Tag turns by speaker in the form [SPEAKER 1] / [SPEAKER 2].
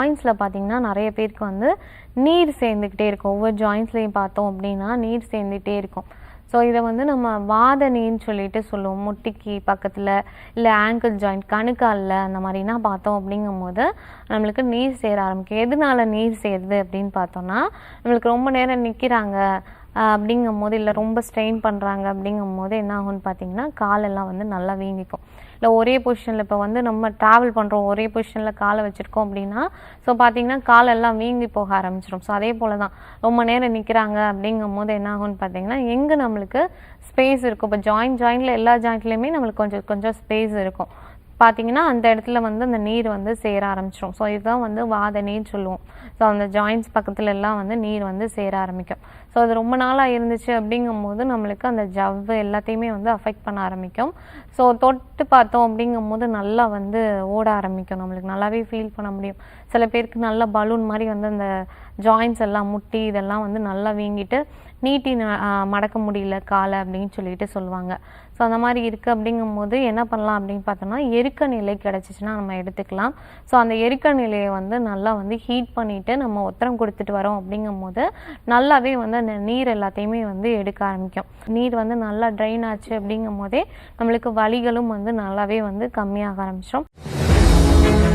[SPEAKER 1] ஜாயின்ஸில் பார்த்தீங்கன்னா நிறைய பேருக்கு வந்து நீர் சேர்ந்துக்கிட்டே இருக்கும். ஒவ்வொரு ஜாயின்ஸ்லையும் பார்த்தோம் அப்படின்னா நீர் சேர்ந்துகிட்டே இருக்கும். ஸோ இதை வந்து நம்ம வாத நீர்னு சொல்லிட்டு சொல்லுவோம். முட்டிக்கு பக்கத்தில் இல்லை ஆங்கிள் ஜாயிண்ட் கணுக்காலில் அந்த மாதிரினா பார்த்தோம் அப்படிங்கும்போது நம்மளுக்கு நீர் சேர ஆரம்பிக்கும். எதனால நீர் சேருது அப்படின்னு பார்த்தோம்னா நம்மளுக்கு ரொம்ப நேரம் நிற்கிறாங்க அப்படிங்கும் போது இல்லை ரொம்ப ஸ்ட்ரெயின் பண்ணுறாங்க அப்படிங்கும் போது என்ன ஆகும்னு பார்த்தீங்கன்னா காலெல்லாம் வந்து நல்லா வீங்கிக்கும். இல்லை ஒரே பொசிஷனில் இப்போ வந்து நம்ம ட்ராவல் பண்ணுறோம் ஒரே பொசிஷனில் காலை வச்சுருக்கோம் அப்படின்னா ஸோ பார்த்தீங்கன்னா காலெல்லாம் வீங்கி போக ஆரம்பிச்சிடும் ஸோ அதே போல் தான் ரொம்ப நேரம் நிற்கிறாங்க அப்படிங்கும் போது என்ன ஆகும்னு பார்த்தீங்கன்னா எங்கே நம்மளுக்கு ஸ்பேஸ் இருக்கும். இப்போ ஜாயின் ஜாயிண்டில் எல்லா ஜாயிண்ட்லேயுமே நம்மளுக்கு கொஞ்சம் கொஞ்சம் ஸ்பேஸ் இருக்கும். பார்த்தீங்கன்னா அந்த இடத்துல வந்து அந்த நீர் வந்து சேர ஆரம்பிச்சிடும் ஸோ இதுதான் வந்து வாத நீர் சொல்லுவோம். ஸோ அந்த ஜாயின்ஸ் பக்கத்துல எல்லாம் வந்து நீர் வந்து சேர ஆரம்பிக்கும். ஸோ அது ரொம்ப நாளாக இருந்துச்சு அப்படிங்கும்போது நம்மளுக்கு அந்த ஜவ்வு எல்லாத்தையுமே வந்து அஃபெக்ட் பண்ண ஆரம்பிக்கும். ஸோ தொட்டு பார்த்தோம் அப்படிங்கும்போது நல்லா வந்து ஓட ஆரம்பிக்கும். நம்மளுக்கு நல்லாவே ஃபீல் பண்ண முடியும். சில பேருக்கு நல்ல பலூன் மாதிரி வந்து அந்த ஜாயின்ஸ் எல்லாம் முட்டி இதெல்லாம் வந்து நல்லா வீங்கிட்டு நீட்டி மடக்க முடியல காலை அப்படின்னு சொல்லிட்டு சொல்லுவாங்க. ஸோ அந்த மாதிரி இருக்குது அப்படிங்கும்போது என்ன பண்ணலாம் அப்படின்னு பார்த்தோம்னா எருக்க நிலை கிடச்சிச்சின்னா நம்ம எடுத்துக்கலாம். ஸோ அந்த எருக்க நிலையை வந்து நல்லா வந்து ஹீட் பண்ணிவிட்டு நம்ம உத்தரம் கொடுத்துட்டு வரோம் அப்படிங்கும்போது நல்லாவே வந்து அந்த நீர் எல்லாத்தையுமே வந்து எடுக்க ஆரம்பிக்கும். நீர் வந்து நல்லா ட்ரைன் ஆச்சு அப்படிங்கும் போதே நம்மளுக்கு வலிகளும் வந்து நல்லாவே வந்து கம்மியாக ஆரம்பிச்சிடும்